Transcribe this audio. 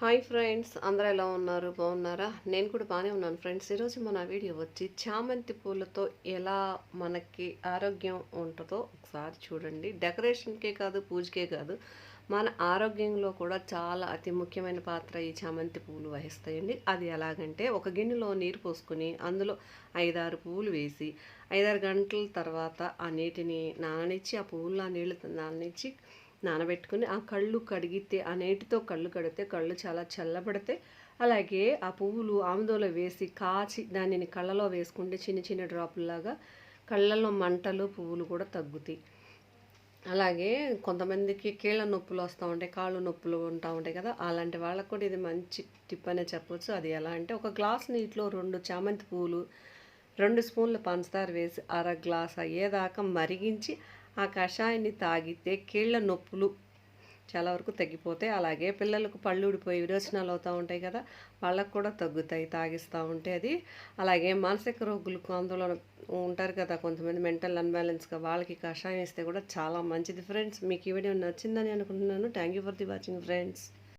Hi friends అందరూ ఎలా ఉన్నారు? బాగున్నారా? నేను కూడా బాగానే ఉన్నాను ఫ్రెండ్స్. ఈరోజు మన వీడియో వచ్చి చామంతి పూలతో ఎలా మనకి ఆరోగ్యం ఉంటుందో ఒకసారి చూడండి. డెకరేషన్కే కాదు పూజకే కాదు మన ఆరోగ్యంలో కూడా చాలా అతి ముఖ్యమైన పాత్ర ఈ చామంతి పువ్వులు వహిస్తాయండి. అది ఎలాగంటే ఒక గిన్నెలో నీరు పోసుకుని అందులో ఐదారు పువ్వులు వేసి ఐదారు గంటల తర్వాత ఆ నీటిని నాననిచ్చి ఆ పువ్వులు ఆ నీళ్ళు నాననిచ్చి నానబెట్టుకుని ఆ కళ్ళు కడిగితే ఆ నీటితో కళ్ళు కడిగితే కళ్ళు చాలా చల్లబడితే అలాగే ఆ పువ్వులు ఆముదోలో వేసి కాచి దానిని కళ్ళలో వేసుకుంటే చిన్న చిన్న డ్రాపుల్లాగా కళ్ళలో మంటలు పువ్వులు కూడా తగ్గుతాయి. అలాగే కొంతమందికి కీళ్ళ నొప్పులు వస్తూ ఉంటాయి కాళ్ళు నొప్పులు ఉంటా ఉంటాయి కదా అలాంటి వాళ్ళకు కూడా ఇది మంచి టిప్ అనే చెప్పవచ్చు అది ఎలా అంటే ఒక గ్లాస్ నీటిలో రెండు చామంతి పువ్వులు రెండు స్పూన్ల పంచదార వేసి అర గ్లాస్ అయ్యేదాకా మరిగించి ఆ కషాయాన్ని తాగితే కీళ్ళ నొప్పులు చాలా వరకు తగ్గిపోతాయి. అలాగే పిల్లలకు పళ్ళు ఊడిపోయి విరోచనాలు అవుతూ ఉంటాయి కదా వాళ్ళకు కూడా తగ్గుతాయి తాగిస్తూ ఉంటే అది. అలాగే మానసిక రోగులకు ఆందోళన ఉంటారు కదా కొంతమంది మెంటల్ అన్బ్యాలెన్స్గా వాళ్ళకి కషాయం ఇస్తే కూడా చాలా మంచిది ఫ్రెండ్స్ మీకు ఈ వీడియో నచ్చిందని అనుకుంటున్నాను. Thank you for the watching friends.